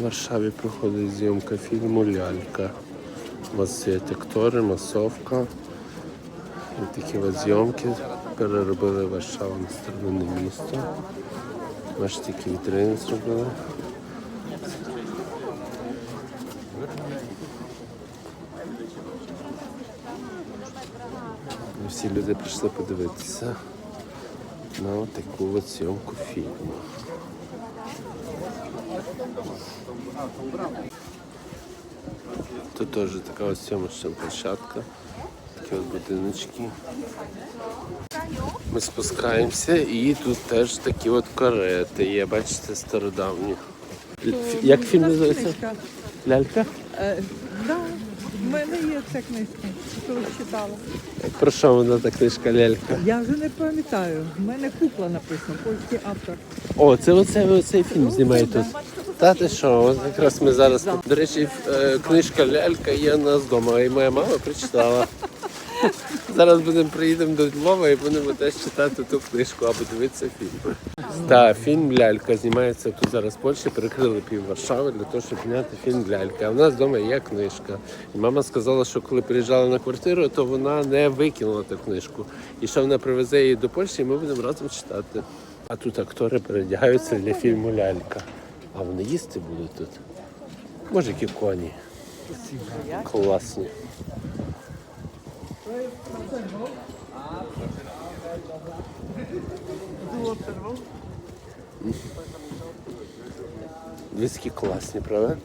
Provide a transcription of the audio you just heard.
В Варшаві проходить зйомка фільму Лялька. У вас є актори, масовка. І такі от зйомки переробили Варшаву на старовинне місто. Бачите, такі вітрини зробили. Всі люди прийшли подивитися на таку зйомку фільму. Тут теж така ось сьомочна площадка, такі от будиночки. Ми спускаємося і тут теж такі от карети є, бачите, стародавні. Як фільм називається? Лялька? Е, в мене є ця книжка, коли читала. Про що вона та книжка лялька? Я вже не пам'ятаю. В мене кукла написана, польський автор. О, це оце, оцей фільм знімає тут. Та що, якраз ми зараз. До речі, е, книжка лялька є у нас вдома, і моя мама прочитала. Зараз будемо приїдемо до Львова і будемо теж читати ту книжку або дивитися фільм. Так, фільм Лялька знімається тут зараз в Польщі, перекрили пів Варшави для того, щоб зняти фільм Лялька. А в нас вдома є книжка. І мама сказала, що коли приїжджала на квартиру, то вона не викинула ту книжку. І що вона привезе її до Польщі, і ми будемо разом читати. А тут актори передягаються для фільму Лялька. А вони їсти будуть тут. Може, які коні. Класні. Дивіться, класні, правда?